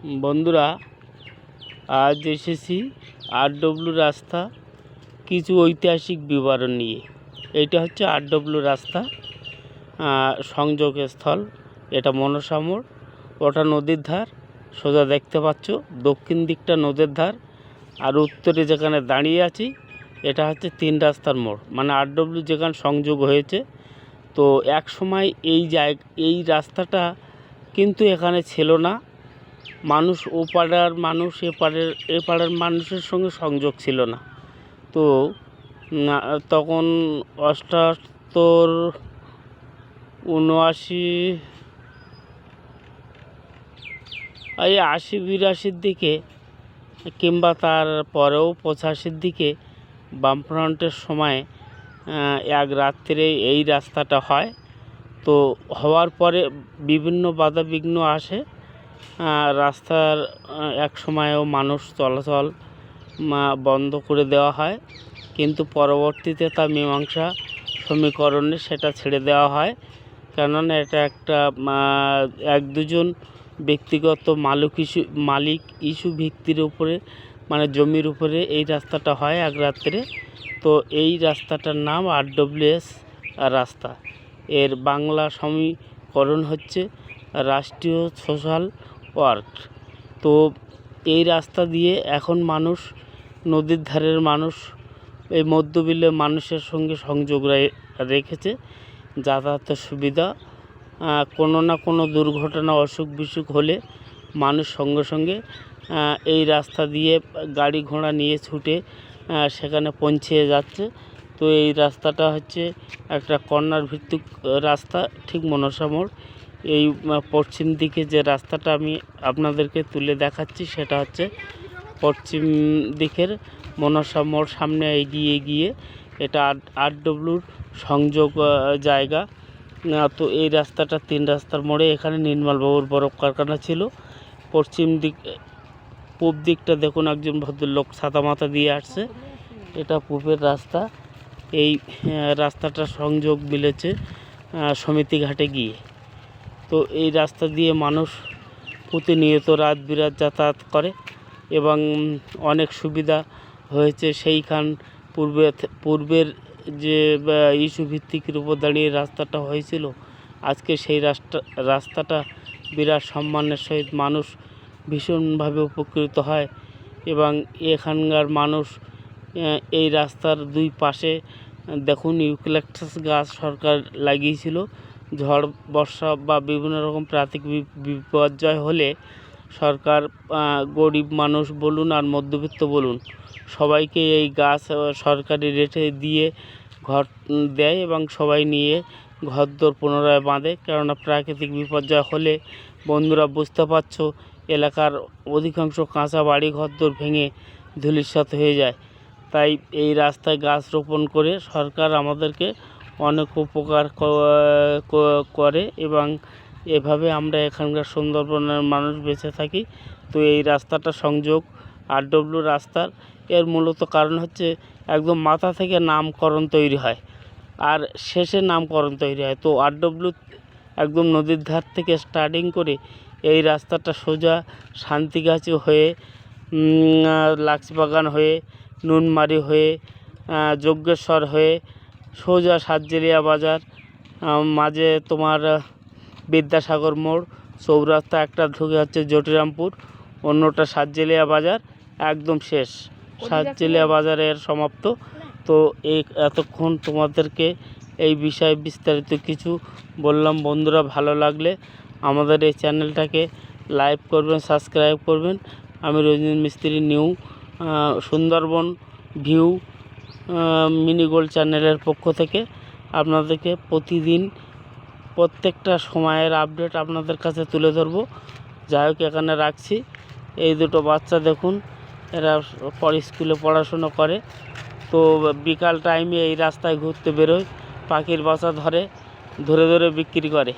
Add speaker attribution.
Speaker 1: বন্ধুরা আজ এসেছি আর ডব্লু রাস্তা কিছু ঐতিহাসিক বিবরণ নিয়ে। এটা হচ্ছে আর ডব্লু রাস্তা আহ, সংযোগস্থল। এটা মনসা মোড় ওটা নদীর ধার। সোজা দেখতে পাচ্ছ দক্ষিণ দিকটা নদীর ধার। আর উত্তরে যেখানে দাঁড়িয়ে আছি এটা হচ্ছে তিন রাস্তার মোড়। মানে আর ডব্লু যেখানে সংযোগ হয়েছে তো এক সময় এই জায়গা এই রাস্তাটা কিন্তু এখানে ছিল না। মানুষ ও পাড়ার মানুষ, এ পাড়ের, এ পাড়ার মানুষের সঙ্গে সংযোগ ছিল না। তো তখন অষ্টাত্তর উনআশি এই আশি বিরাশির দিকে কিংবা তার পরেও পঁচাশির দিকে বামফ্রন্টের সময় এক রাত্রে এই রাস্তাটা হয়। তো হওয়ার পরে বিভিন্ন বাধা বিঘ্ন আসে। রাস্তার এক সময়ও মানুষ চলাচল বন্ধ করে দেওয়া হয়। কিন্তু পরবর্তীতে তা মীমাংসা সমীকরণে সেটা ছেড়ে দেওয়া হয়। কেননা এটা একটা এক দুজন ব্যক্তিগত মালিক ইস্যু মালিক ইস্যু ভিত্তির উপরে মানে জমির উপরে এই রাস্তাটা হয় এক রাত্রে। তো এই রাস্তাটার নাম আর ডব্লিউএস রাস্তা। এর বাংলা সমীকরণ হচ্ছে রাষ্ট্রীয় সোশ্যাল ওয়ার্ক। তো এই রাস্তা দিয়ে এখন মানুষ, নদীর ধারের মানুষ, এই মধ্যবিলের মানুষের সঙ্গে সংযোগ রেখেছে। যাতায়াতের সুবিধা কোনো না কোনো দুর্ঘটনা, অসুখ বিসুখ হলে মানুষ সঙ্গে সঙ্গে এই রাস্তা দিয়ে গাড়ি ঘোড়া নিয়ে ছুটে সেখানে পৌঁছে যাচ্ছে। তো এই রাস্তাটা হচ্ছে একটা কর্নার ভিত্তিক রাস্তা, ঠিক মনসা মোড়। এই পশ্চিম দিকে যে রাস্তাটা আমি আপনাদেরকে তুলে দেখাচ্ছি, সেটা হচ্ছে পশ্চিম দিকের মনসা মোড়, সামনে এগিয়ে গিয়ে এটা আর ডব্লুর সংযোগ জায়গা। তো এই রাস্তাটা তিন রাস্তার মোড়ে, এখানে নির্মলবাবুর বরফ কারখানা ছিল। পশ্চিম দিক, পূব দিকটা দেখুন, একজন ভদ্রলোক ছাতা মাথা দিয়ে আসছে। এটা পূবের রাস্তা। এই রাস্তাটা সংযোগ মিলেছে সমিতি ঘাটে গিয়ে। তো এই রাস্তা দিয়ে মানুষ প্রতিনিয়ত রাত বিরাত যাতায়াত করে এবং অনেক সুবিধা হয়েছে। সেইখান পূর্বে পূর্বের যে ইস্যু ভিত্তিকের উপর দাঁড়িয়ে রাস্তাটা হয়েছিল, আজকে সেই রাস্তা, রাস্তাটা বিরাট সম্মানের সহিত মানুষ ভীষণভাবে উপকৃত হয় এবং এখানকার মানুষ এই রাস্তার দুই পাশে, দেখুন, ইউক্যালিপটাস গাছ সরকার লাগিয়েছিল। ঝড়, বর্ষা বা বিভিন্ন রকম প্রাকৃতিক বিপর্যয় হলে সরকার গরিব মানুষ বলুন আর মধ্যবিত্ত বলুন, সবাইকে এই গাছ সরকারি রেটে দিয়ে ঘর দেয় এবং সবাই নিয়ে ঘর ঘরদোর পুনরায় বাঁধে। কেননা প্রাকৃতিক বিপর্যয় হলে বন্ধুরা বুঝতে পারছ, এলাকার অধিকাংশ কাঁচা বাড়ি ঘর ঘরদোর ভেঙে ধূলিসাৎ হয়ে যায়। তাই এই রাস্তায় গাছ রোপণ করে সরকার আমাদেরকে অনেক উপকার করে এবং এভাবে আমরা এখানকার সুন্দরবনের মানুষ বেঁচে থাকি। তো এই রাস্তাটা সংযোগ আর ডব্লু রাস্তার। এর মূলত কারণ হচ্ছে একদম মাথা থেকে নামকরণ তৈরি হয় আর শেষে নামকরণ তৈরি হয়। তো আর ডব্লু একদম নদীর ধার থেকে স্টার্টিং করে এই রাস্তাটা সোজা শান্তিগাছি হয়ে লাক্সবাগান হয়ে, নুনমারি হয়ে যজ্ঞেশ্বর হয়ে সোজা সাতজেরিয়া বাজার মাঝে তোমার বিদ্যাসাগর মোড় চৌরাস্তা একটা ঢুকে হচ্ছে জটিরামপুর অন্যটা সাতজেলিয়া বাজার একদম শেষ। সাতজেলিয়া বাজারের সমাপ্ত। তো এই এতক্ষণ তোমাদেরকে এই বিষয়ে বিস্তারিত কিছু বললাম। বন্ধুরা ভালো লাগলে আমাদের এই চ্যানেলটাকে লাইক করবেন সাবস্ক্রাইব করবেন। আমি Rajanin Mistri New Sundarban View Mini Gold চ্যানেলের পক্ষ থেকে আপনাদেরকে প্রতিদিন প্রত্যেকটা সময়ের আপডেট আপনাদের কাছে তুলে ধরবো। যাই হোক, এখানে রাখছি। এই দুটো বাচ্চা দেখুন, এরা পরে স্কুলে পড়াশুনো করে। তো বিকাল টাইমে এই রাস্তায় ঘুরতে বেরোয়, পাখির বাসা ধরে ধরে ধরে বিক্রি করে।